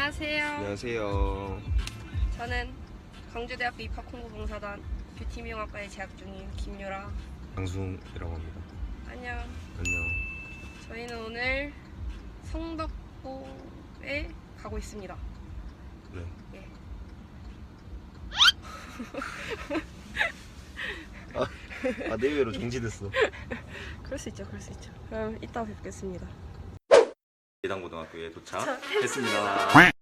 안녕하세요. 안녕하세요. 저는 광주대학교 입학홍보봉사단 뷰티 미용학과에 재학 중인 김유라. 강승이라고 합니다. 안녕. 안녕. 저희는 오늘 성덕고에 가고 있습니다. 네. 예. 아 내외로 정지됐어. 그럴 수 있죠, 그럴 수 있죠. 그럼 이따 뵙겠습니다. 예당고등학교에 도착했습니다.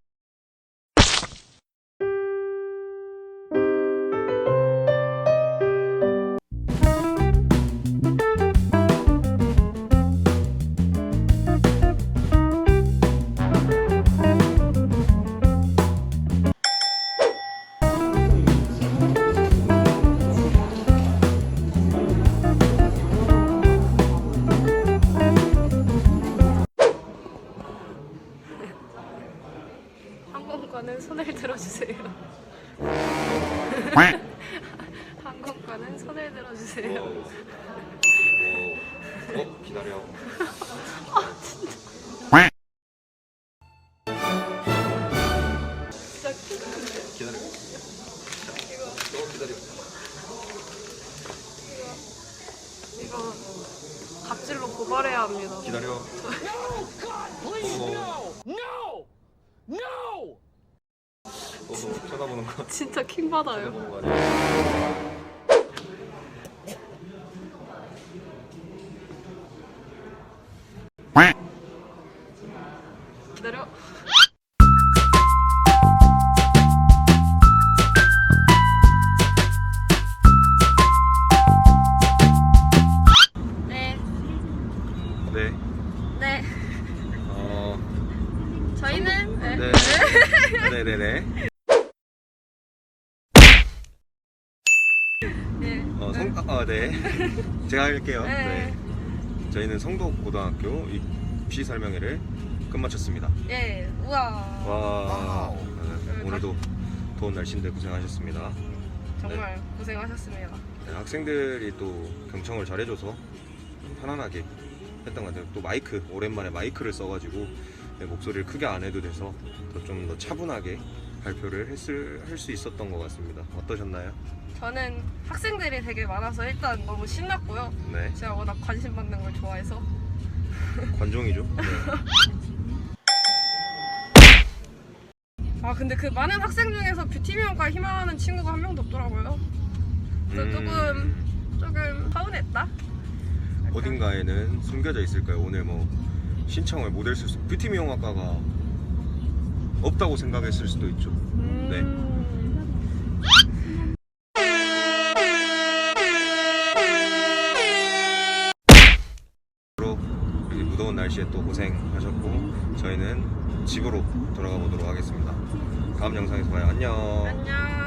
항공권은 손을 들어주세요. 항공권은 손을 들어주세요. 어 기다려. 진짜 큰 기다려. 어 기다려. 이거 갑질로 고발해야 합니다. 기다려. 어, 어, 너 쳐다보는 거. 진짜 킹 받아요. 쳐다보는 거 아니야? 기다려. 네, 네. 네. 어. 저희는 네. 네. 네네네. 네. 어, 성, 아, 네. 제가 할게요. 네. 네. 저희는 성덕고등학교 입시 설명회를 끝마쳤습니다. 예. 우와. 와. 네, 오늘도 더운 날씨인데 고생하셨습니다. 정말 고생하셨습니다. 네, 학생들이 또 경청을 잘해줘서 편안하게 했던 것 같아요. 또 마이크, 오랜만에 마이크를 써가지고 네, 목소리를 크게 안 해도 돼서 좀더 차분하게 발표를 했을, 할 수 있었던 것 같습니다. 어떠셨나요? 저는 학생들이 되게 많아서 일단 너무 신났고요. 네. 제가 워낙 관심 받는 걸 좋아해서 관종이죠. 네. 아 근데 그 많은 학생 중에서 뷰티 미용과 희망하는 친구가 한 명도 없더라고요. 그래서 음, 조금 조금 서운했다. 어딘가에는 숨겨져 있을까요? 오늘 뭐 신청을 못 했을 수, 뷰티 미용학과가 없다고 생각했을 수도 있죠. 네. 앞으로 이 무더운 날씨에 또 고생하셨고 저희는 집으로 돌아가 보도록 하겠습니다. 다음 영상에서 봐요. 안녕. 안녕.